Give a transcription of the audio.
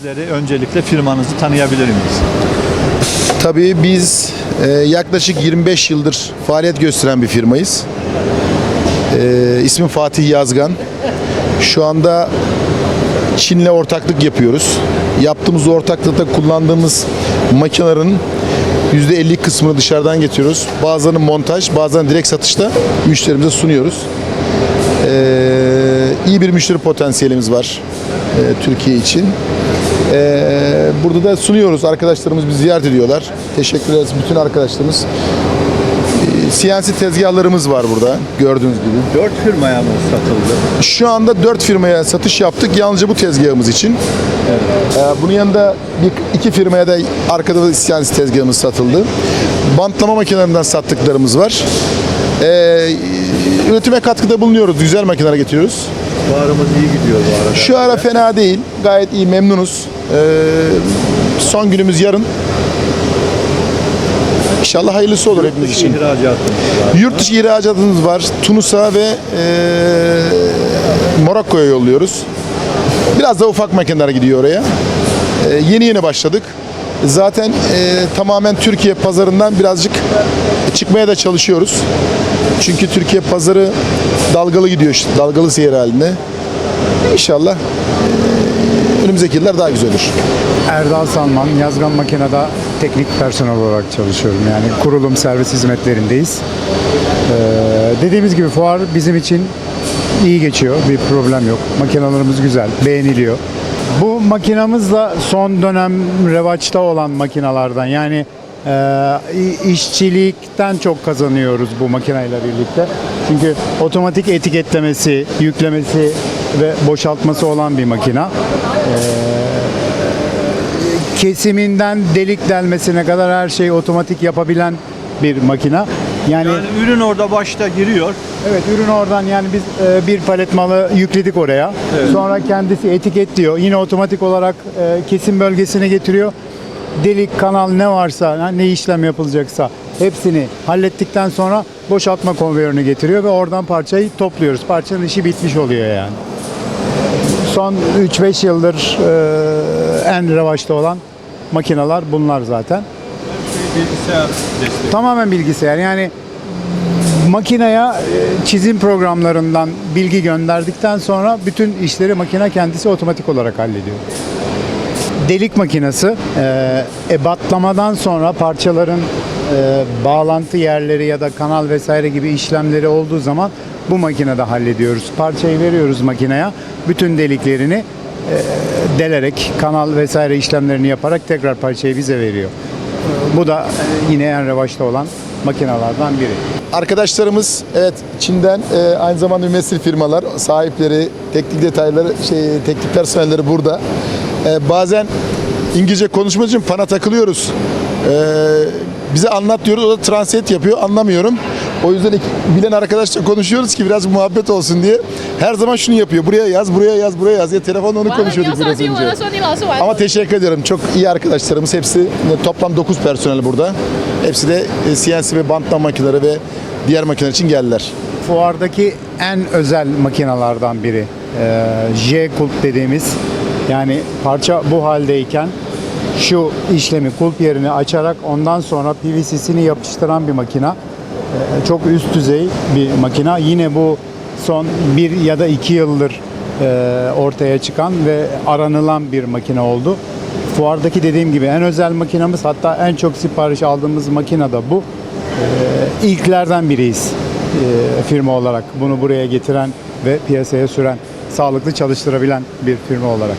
Bizleri öncelikle firmanızı tanıyabilir miyiz? Tabii biz e, yaklaşık 25 yıldır faaliyet gösteren bir firmayız. E, Fatih Yazgan. Şu anda Çin'le ortaklık yapıyoruz. Yaptığımız ortaklıkta kullandığımız makinelerin %50 kısmını dışarıdan getiriyoruz. Bazılarını montaj, bazılarını direkt satışta müşterimize sunuyoruz. E, iyi bir müşteri potansiyelimiz var e, Türkiye için. Ee, burada da sunuyoruz. Arkadaşlarımız bizi ziyaret ediyorlar. Teşekkür ederiz bütün arkadaşlarımız. CNC tezgahlarımız var burada gördüğünüz gibi. Dört firmaya mı satıldı? Şu anda 4 firmaya satış yaptık yalnızca bu tezgahımız için. Ee, bunun yanında bir, iki firmaya da arkada da CNC tezgahımız satıldı. Bantlama makinelerinden sattıklarımız var. Ee, üretime katkıda bulunuyoruz. Güzel makineler getiriyoruz. Fuarımız iyi gidiyor bu arada. Şu ara fena değil. Gayet iyi, memnunuz. Ee, son günümüz yarın. İnşallah hayırlısı olur hepimiz için. İhracatımız var. Yurt dışı ihracatımız var. Tunus'a ve e, Morokko'ya yolluyoruz. Biraz da ufak makineler gidiyor oraya. E, yeni yeni başladık. Zaten e, tamamen Türkiye pazarından birazcık çıkmaya da çalışıyoruz. Çünkü Türkiye pazarı dalgalı gidiyor işte, dalgalı seyir halinde. İnşallah e, önümüzdeki yıllar daha güzel olur. Erdal Salman, Yazgan Makina'da teknik personel olarak çalışıyorum. Yani kurulum servis hizmetlerindeyiz. Ee, dediğimiz gibi fuar bizim için iyi geçiyor. Bir problem yok. Makinalarımız güzel, beğeniliyor. Bu makinamızla son dönem revaçta olan makinalardan yani e, işçilikten çok kazanıyoruz bu makineyle birlikte. Çünkü otomatik etiketlemesi, yüklemesi ve boşaltması olan bir makina kesiminden delik delmesine kadar her şeyi otomatik yapabilen bir makina. Yani, Yani ürün orada başta giriyor. evet ürün oradan yani biz e, bir palet malı yükledik oraya. Sonra kendisi etiketliyor. Yine otomatik olarak e, kesim bölgesine getiriyor. Delik, kanal ne varsa, ne işlem yapılacaksa hepsini hallettikten sonra boşaltma konveyörünü getiriyor ve oradan parçayı topluyoruz. Parçanın işi bitmiş oluyor yani. Son 3-5 yıldır e, en revaçta olan makineler bunlar zaten. Bilgisayar desteği. Tamamen bilgisayar. Yani makineye e, çizim programlarından bilgi gönderdikten sonra bütün işleri makine kendisi otomatik olarak hallediyor. Delik makinesi e, ebatlamadan sonra parçaların e, bağlantı yerleri ya da kanal vesaire gibi işlemleri olduğu zaman bu makinede hallediyoruz. Parçayı veriyoruz makineye. Bütün deliklerini delerek kanal vesaire işlemlerini yaparak tekrar parçayı bize veriyor. Bu da yine en revaçta olan makinelerden biri. Arkadaşlarımız evet Çin'den e, aynı zamanda mümessil firmalar sahipleri, teknik detayları, şey teknik personelleri burada. E, bazen İngilizce konuşmak için pana takılıyoruz. E, bize anlat diyoruz, o da translate yapıyor, anlamıyorum. O yüzden bilen arkadaşla konuşuyoruz ki biraz muhabbet olsun diye. Her zaman şunu yapıyor. Buraya yaz, buraya yaz, buraya yaz diye telefonla onu konuşuyorduk biraz önce. Ama teşekkür ederim. Çok iyi arkadaşlarımız hepsi. Toplam 9 personel burada. Hepsi de e, CNC ve bantlam makineleri ve diğer makineler için geldiler. Fuardaki en özel makinalardan biri. Ee, J-Kulp dediğimiz yani parça bu haldeyken şu işlemi kulp yerini açarak ondan sonra PVC'sini yapıştıran bir makina. Ee, çok üst düzey bir makina. Yine bu son bir ya da iki yıldır e, ortaya çıkan ve aranılan bir makine oldu. Fuardaki dediğim gibi en özel makinamız hatta en çok sipariş aldığımız makine da bu. Ee, ilklerden biriyiz e, firma olarak bunu buraya getiren ve piyasaya süren, sağlıklı çalıştırabilen bir firma olarak.